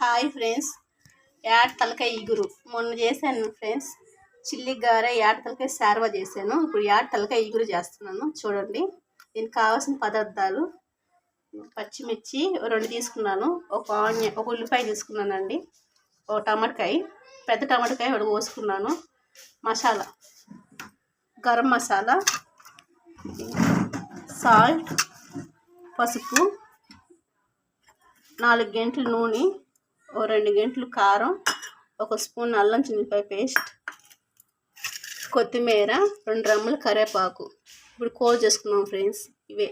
Hi friends. Add తలకాయ ఇగురు. మొన్న చేశాను ఫ్రెండ్స్. చిల్లి గారె యాడ్ తలకాయ శార్వ చేశాను. ఇప్పుడు యాడ్ తలకాయ ఇగురు చేస్తున్నాను. చూడండి. దీనికి కావాల్సిన పదార్థాలు. పచ్చిమిర్చి రెండు తీసుకున్నాను. ఒక ఆనియన్ ఒక ఉల్లిపాయ తీసుకున్నానండి. ఒక టమాటకాయ పెద్ద టమాటకాయ ఒకటి కోసుకున్నాను. మసాలా. గరం మసాలా. సాల్ట్ పసుపు. నాలుగు గంటల నూనె. ఓ రెండు గంటలు కారం ఒక స్పూన్ అల్లం చిన్నపాయ పేస్ట్ కొత్తిమీర రెండు రమ్ములు కరివేపాకు. ఇప్పుడు కోల్ చేసుకున్నాం ఫ్రెండ్స్ ఇవే.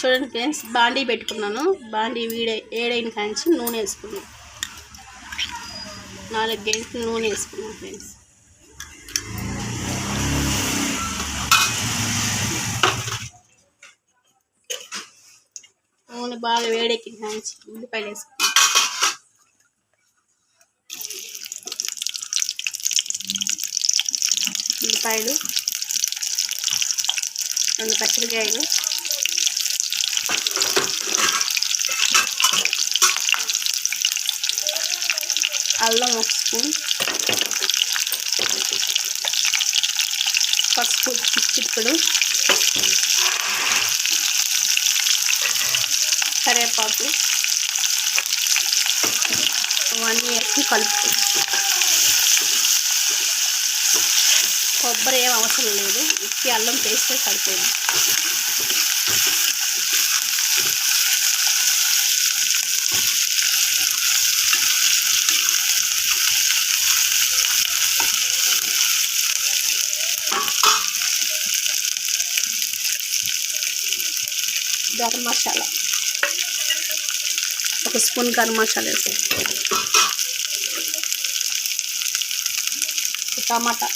చూడండి ఫ్రెండ్స్ బాండీ పెట్టుకున్నాను. బాండీ వీడే ఏడైన కాంచి నూనె వేసుకున్నాం. నాలుగు గంటలు నూనె వేసుకున్నాం ఫ్రెండ్స్. నూనె బాగా వేడెక్కిన కాంచి ఉల్లిపాయలు వేసుకుంటాం ఉల్లిపాయలు రెండు పచ్చిమిరకాయలు అల్లం ఒక స్పూన్. పసుపు చిక్కుడు కరేపాకు అవన్నీ వేసి కలుపు కొబ్బరి ఏం అవసరం లేదు. ఉత్తి అల్లం పేస్ట్ సరిపోయింది. గరం మసాలా. ఒక స్పూన్ గరం మసాలా వేసాను టమాటా.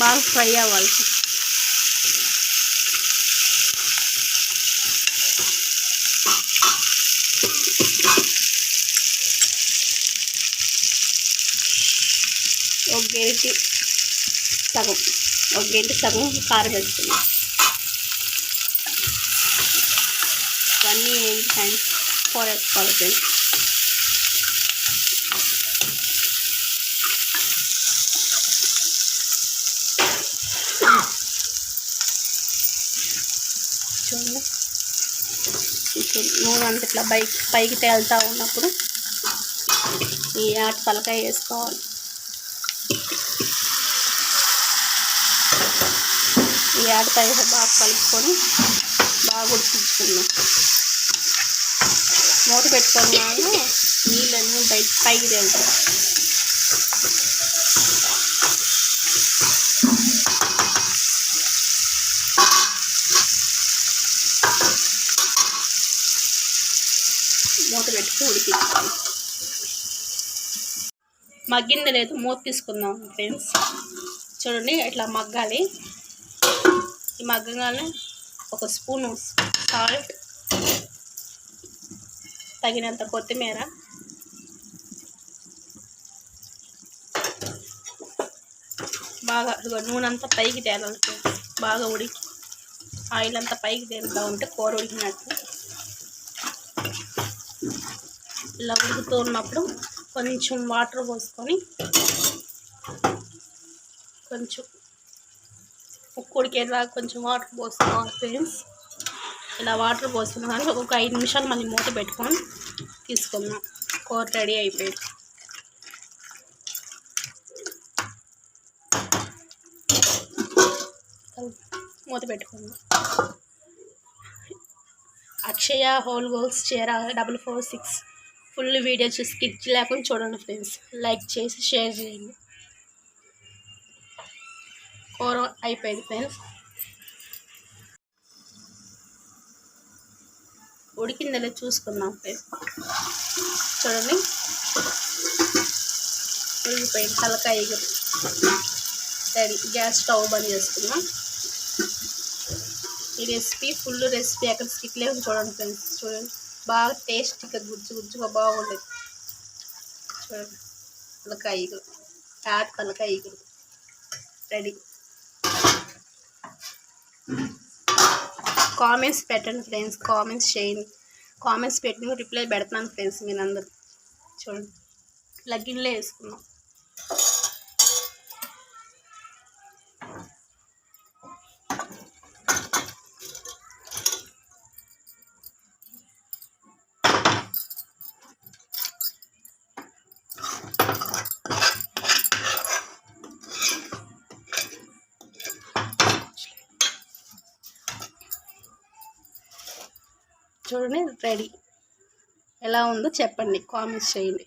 బాగా ఫ్రై అవ్వాలి. ఒక గేటి సగం. ఒక గంట సగం కారం వేసుకున్నాం ఇవన్నీ ఏంటి టైం కూర వేసుకోవాలి చూడండి. ఇప్పుడు నూనె అంత ఇట్లా పైకి పైకి తేలుతూ ఉన్నప్పుడు ఈ ఆట పలకాయ వేసుకోవాలి. ఈ ఆటకాయ బాగా కలుపుకొని బాగా ఉడికించుకున్నాం మూత పెట్టుకున్నాను నీళ్ళన్నీ బయట పైకి తేలుతాయి. మూత పెట్టుకుని ఉడికించుకోవాలి. మగ్గింది లేదు మూత తీసుకుందాం ఫ్రెండ్స్. చూడండి ఇట్లా మగ్గాలి. ఈ మగ్గంగానే ఒక స్పూను సాల్ట్ తగినంత కొత్తిమీర. బాగా నూనె అంతా పైకి తేలాలి బాగా ఉడికి ఆయిల్ అంతా పైకి తేలుతా ఉంటే కూర ఉడికినట్టు. ఇలా ఉడుకుతూ ఉన్నప్పుడు కొంచెం వాటర్ పోసుకొని కొంచెం ఉక్కు ఉడికేదాకా కొంచెం వాటర్ పోసుకోవాలి ఫ్రెండ్స్. ఇలా వాటర్ పోసుకున్న ఒక ఐదు నిమిషాలు మళ్ళీ మూత పెట్టుకొని తీసుకుందాం. కూర రెడీ అయిపోయింది. మూత పెట్టుకుందాం. అక్షయ హోల్ గోల్స్ చీర double four six. Full video చూసి స్కిచ్ లేకుండా చూడండి ఫ్రెండ్స్. లైక్ చేసి షేర్ చేయండి. కూర అయిపోయింది ఫ్రెండ్స్. ఉడికిందలే చూసుకుందాం ఫ్రెండ్స్. చూడండి. ఉడికిపోయింది తలకాయ రెడీ గ్యాస్ స్టవ్ బంద్ చేసుకున్నాం ఈ రెసిపీ ఫుల్ రెసిపీ అక్కడ స్టిక్ లేదు చూడండి ఫ్రెండ్స్. చూడండి. బాగా టేస్టీగా గుజ్జు గుజ్జుగా బాగుండేది. చూడండి. తలకాయ పలకాయ ఈగురు రెడీ. కామెంట్స్ పెట్టండి ఫ్రెండ్స్ కామెంట్స్ చేయండి. కామెంట్స్ పెట్టిన రిప్లై పెడతాను ఫ్రెండ్స్ మీరు అందరు చూడండి లగ్గిన్లే వేసుకున్నాం. చూడండి రెడీ ఎలా ఉందో చెప్పండి కామెంట్స్ చేయండి.